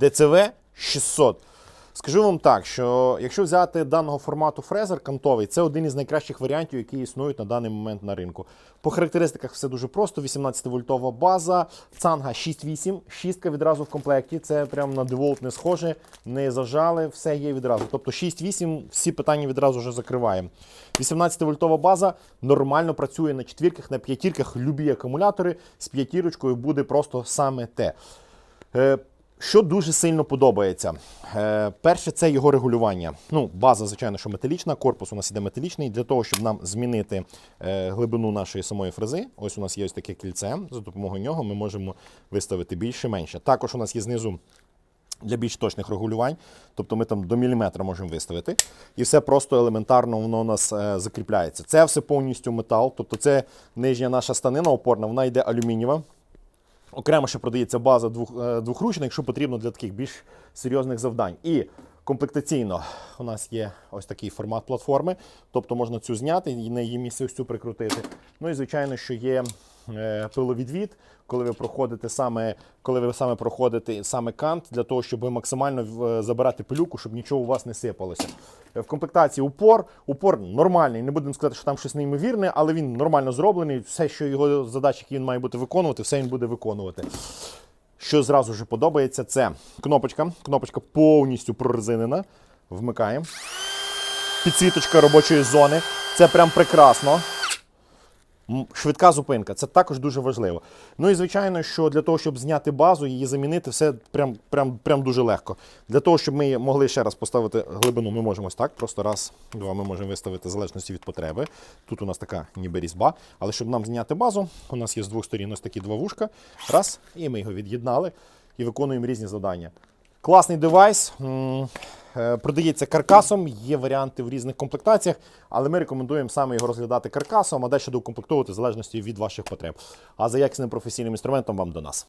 ДЦВ 600. Скажу вам так, що якщо взяти даного формату фрезер кантовий, це один із найкращих варіантів, які існують на даний момент на ринку. По характеристиках все дуже просто: 18-вольтова база, цанга 6.8, шістка відразу в комплекті. Це прямо на деволт не схоже, не зажали, все є відразу. Тобто 6.8, всі питання відразу вже закриваємо. 18-вольтова база нормально працює на четвірках, на п'ятірках, любі акумулятори з п'ятірочкою буде просто саме те. Що дуже сильно подобається. Е, Перше, це його регулювання. Ну, база, звичайно, що металічна, корпус у нас іде металічний. Для того, щоб нам змінити е, глибину нашої самої фрези, ось у нас є ось таке кільце. За допомогою нього ми можемо виставити більше, менше. Також у нас є знизу для більш точних регулювань. Тобто ми там до міліметра можемо виставити. І все просто елементарно воно у нас е, закріпляється. Це все повністю метал. Тобто це нижня наша станина опорна, вона йде алюмінієва. Окремо ще продається база двох, е, двохручна, якщо потрібно для таких більш серйозних завдань. І комплектаційно у нас є ось такий формат платформи, тобто можна цю зняти і на її місце ось цю прикрутити. Ну і звичайно, що є пиловідвід, коли ви проходите саме, коли ви саме проходите саме кант, для того, щоб максимально е, забирати пилюку, щоб нічого у вас не сипалося. Е, В комплектації упор. Упор нормальний. Не будемо сказати, що там щось неймовірне, але він нормально зроблений. Все, що його задачі, які він має бути виконувати, все він буде виконувати. Що зразу ж подобається, це кнопочка. Кнопочка повністю прорезинена. Вмикаємо. Підсвіточка робочої зони. Це прям прекрасно. Швидка зупинка, це також дуже важливо. Ну і звичайно, що для того, щоб зняти базу, її замінити, все прям, прям, прям дуже легко. Для того, щоб ми могли ще раз поставити глибину, ми можемо ось так. Просто раз, два, ми можемо виставити в залежності від потреби. Тут у нас така ніби різьба. Але щоб нам зняти базу, у нас є з двох сторін ось такі два вушка. Раз, і ми його від'єднали і виконуємо різні завдання. Класний девайс. Е, Продається каркасом, є варіанти в різних комплектаціях, але ми рекомендуємо саме його розглядати каркасом, а дещо доукомплектовувати в залежності від ваших потреб. А за якісним професійним інструментом вам до нас.